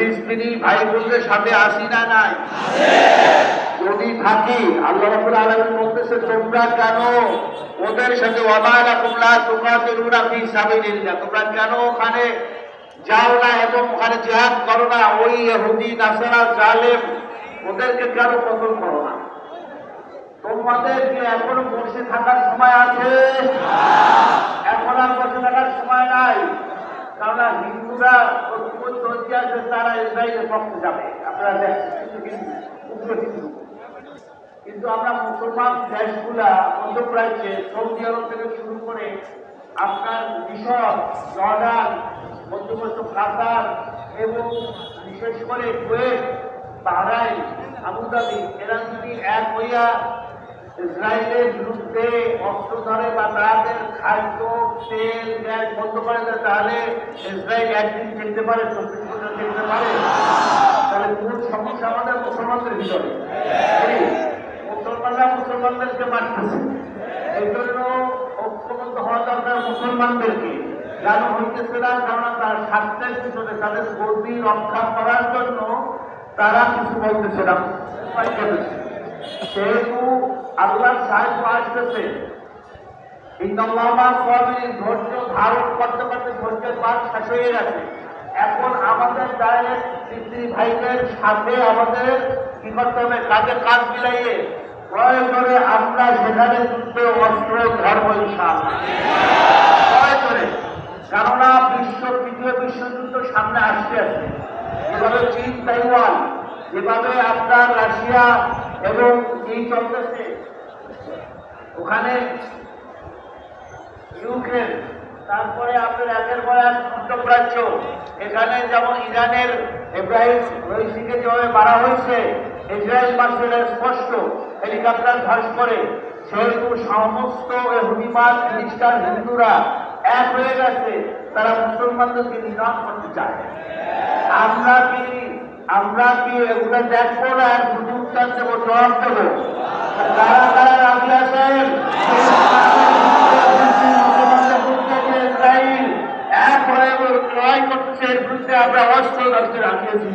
ফিলিস্তিনি ভাই বোনদের সাথে আসি না, নাই। যদি থাকি, আল্লাহ রাব্বুল আলামিন বলতেছে, তোমরা কেন ওদের সাথে ওয়াবালা কুমলা তুকাতিলুনা ফি সাবিলিল্লাহ, তোমরা কেন ওখানে যাও না এবং ওখানে জিহাদ করো না? ওই ইহুদি, নাসারা, জালেম, ওদেরকে কেন কতল করো না? তোমাদের কি এখনও বসে থাকার সময় আছে? এখন আর বসে থাকার সময় নাই। কারণ হিন্দুরা হচ্ছে আছে, তারা ইসরায়েলের পক্ষে যাবে। আপনারা কিন্তু আমরা মুসলমান দেশগুলা, মধ্যপ্রাচ্যে সৌদি আরব থেকে শুরু করে আফগান, মিশর, জর্ডান, মধ্যপ্রাচ্য, কাতার এবং বিশেষ করে কুয়েত, বাহরাইন, আবুধাবি, এরা যদি এক হইয়া ইসরায়েলের বিরুদ্ধে অস্ত্র ধরে বা তাদের খাদ্য, তেল, গ্যাস বন্ধ করে দেয়, তাহলে ইসরায়েল একদিন খেলতে পারে, চব্বিশ খেলতে পারে? তাহলে মূল সমস্যা আমাদের মুসলমানদের ভিতরে? মুসলমানরা মুসলমানদেরকে মারতেছে। এই জন্য ঐক্যবদ্ধ হওয়া দরকার মুসলমানদেরকে। কেন হইতেছে না কারণ তার স্বার্থের পিছনে তাদের গতি রক্ষা করার জন্য তারা কিছু বলতেছে না। সেহেতু আল্লাহর সাহায্য আসতেছে এই নল্লামা স্বামী ধৈর্য ধারণ করতে করতে ধৈর্যের পাঠ শেষ হয়ে গেছে। এখন আমাদের দায়ের পিতৃ ভাইদের সাথে আমাদের কি করতে হবে কাজে কাজ মিলাইয়ে প্রয়োজনে আমরা সেখানে যুদ্ধে অস্ত্র, ধর্ম, ইনশাআল্লাহ। প্রয়োজনে কেননা বিশ্ব তৃতীয় বিশ্বযুদ্ধ সামনে আসতে আছে। যেভাবে চীন, তাইওয়ান যেভাবে আপনার রাশিয়া এবং এই চলতেছে। ওখানে ইউক্রেন তারপরে আপনার একের পর এক মধ্যপ্রাচ্য এখানে যেমন ইরানের ইব্রাহিম রইসিকে যেভাবে মারা হয়েছে, ইসরায়েল মারছে স্পষ্ট হেলিকপ্টার ধ্বস করে। সেহেতু সমস্ত হুদিমান খ্রিস্টান, হিন্দুরা এক হয়ে গেছে, তারা মুসলমানদেরকে নিধন করতে চায়। আমরা কি আমরা কি এগুলো দেখব না? শুধু উত্তর দেবো, জবাব দেবো। কারা কারা রাজি আছেন ইসরায়েল এক হয়ে লড়াই করতেছে এর বিরুদ্ধে আমরা অস্ত্র রাখিয়েছি